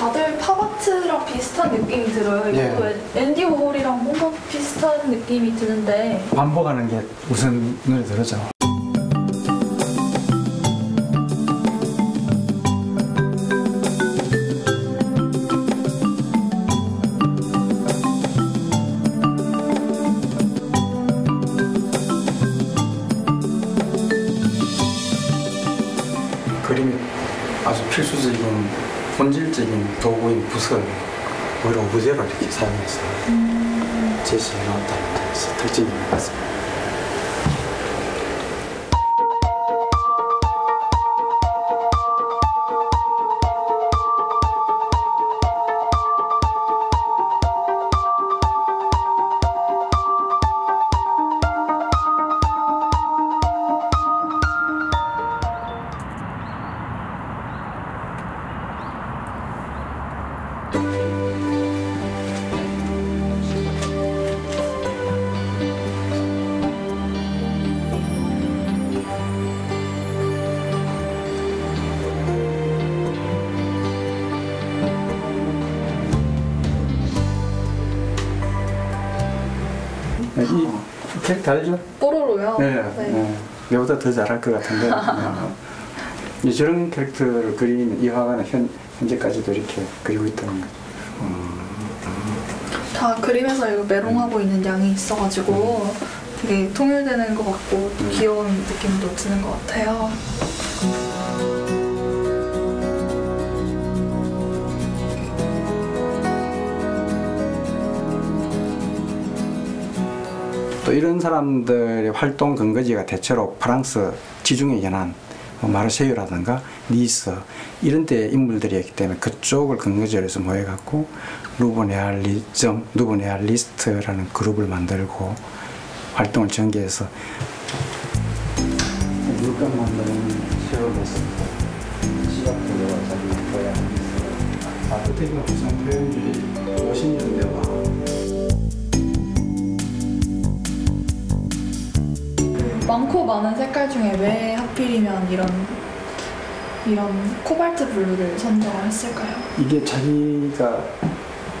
사실 팝아트랑 비슷한 느낌이 들어요. 이것도 예. 앤디 워홀이랑 뭔가 비슷한 느낌이 드는데 반복하는 게 우선 눈에 들어죠. 그림이 아주 필수적인 본질적인 도구인 붓을 오히려 오브제로 이렇게 사용해서 제시해 놓았다는 점에서 특징인 것 같습니다. 캐릭터 알죠? 뽀로로요. 네, 네. 내보다 더 잘할 것 같은데 네. 이 저런 캐릭터를 그리는 이 화가는 현, 현재까지도 이렇게 그리고 있다는 거죠. 다 그림에서 이거 메롱하고 있는 양이 있어가지고 되게 통일되는 것 같고 또 귀여운 느낌도 드는 것 같아요. 또 이런 사람들의 활동 근거지가 대체로 프랑스 지중해 연안 뭐 마르세유라든가 니스 이런 데 인물들이었기 때문에 그쪽을 근거지로 해서 모여갖고 루브네알리즘, 루브네알리스트라는 그룹을 만들고 활동을 전개해서 물감 만드는 시각적으로 자기 고향에서 아트텍이나 구성 표현주의 50년대와 많고 많은 색깔 중에 왜 하필이면 이런 이런 코발트 블루를 선정을 했을까요? 이게 자기가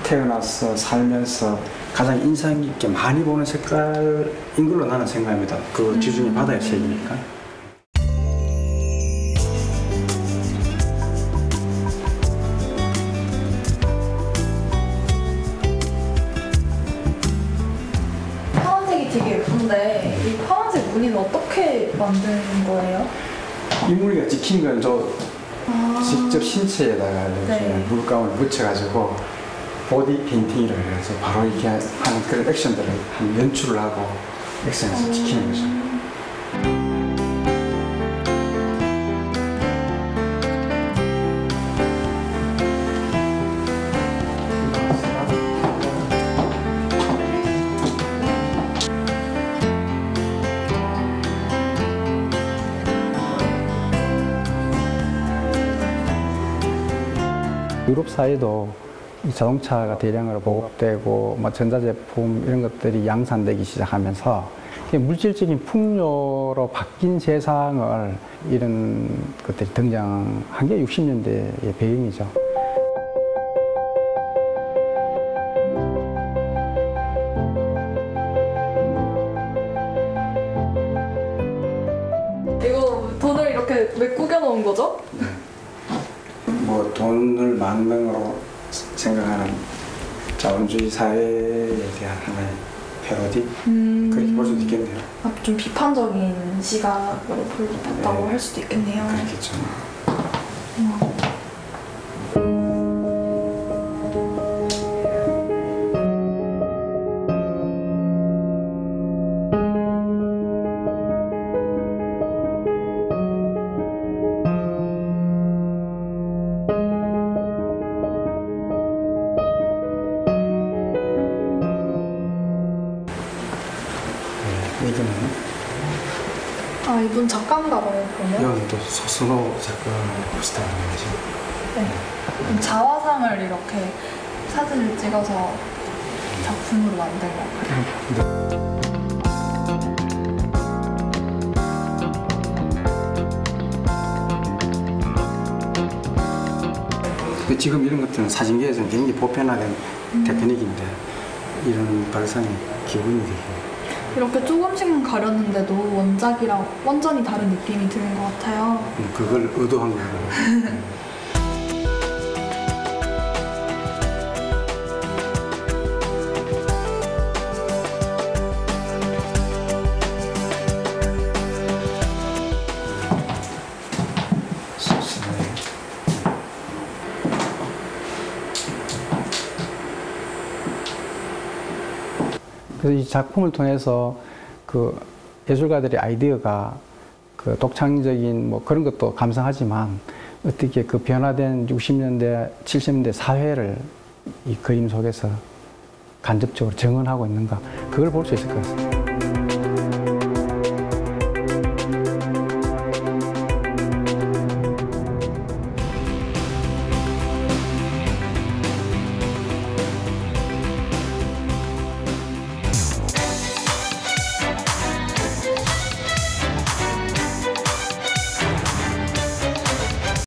태어나서 살면서 가장 인상 깊게 많이 보는 색깔인 걸로 나는 생각합니다. 그 지중해 바다의 색이니까. 무늬는 어떻게 만든 거예요? 이물이가 찍힌 건저 아, 직접 신체에다가 이렇게 네. 물감을 묻혀가지고 보디 페인팅이라고 해서 바로 이렇게 하는 그런 액션들을 한 연출을 하고 액션에서 찍히는 거죠. 유럽 사회도 이 자동차가 대량으로 보급되고 뭐 전자제품 이런 것들이 양산되기 시작하면서 물질적인 풍요로 바뀐 세상을 이런 것들이 등장한 게 60년대의 배경이죠. 이거 돈을 이렇게 왜 꾸겨 놓은 거죠? 뭐 돈을 만능으로 생각하는 자본주의 사회에 대한 하나의 패러디 음, 그렇게 볼 수도 있겠네요. 아, 좀 비판적인 시각으로 봤다고 네. 할 수도 있겠네요. 그렇겠죠. 네, 이거는 아 이분 작가인가 봐요 그러면? 이건 또 서순호 작가하고 비슷한 거죠. 네. 그럼 자화상을 이렇게 사진을 찍어서 작품으로 만든 건가요? 그 지금 이런 것들은 사진계에서는 굉장히 보편화된 테크닉인데 이런 발상이 기본이 되고 이렇게 조금씩만 가렸는데도 원작이랑 완전히 다른 느낌이 드는 것 같아요. 음, 그걸 의도한 거예요. 그래서 이 작품을 통해서 그 예술가들의 아이디어가 그 독창적인 뭐 그런 것도 감상하지만 어떻게 그 변화된 60년대, 70년대 사회를 이 그림 속에서 간접적으로 정언하고 있는가 그걸 볼 수 있을 것 같습니다.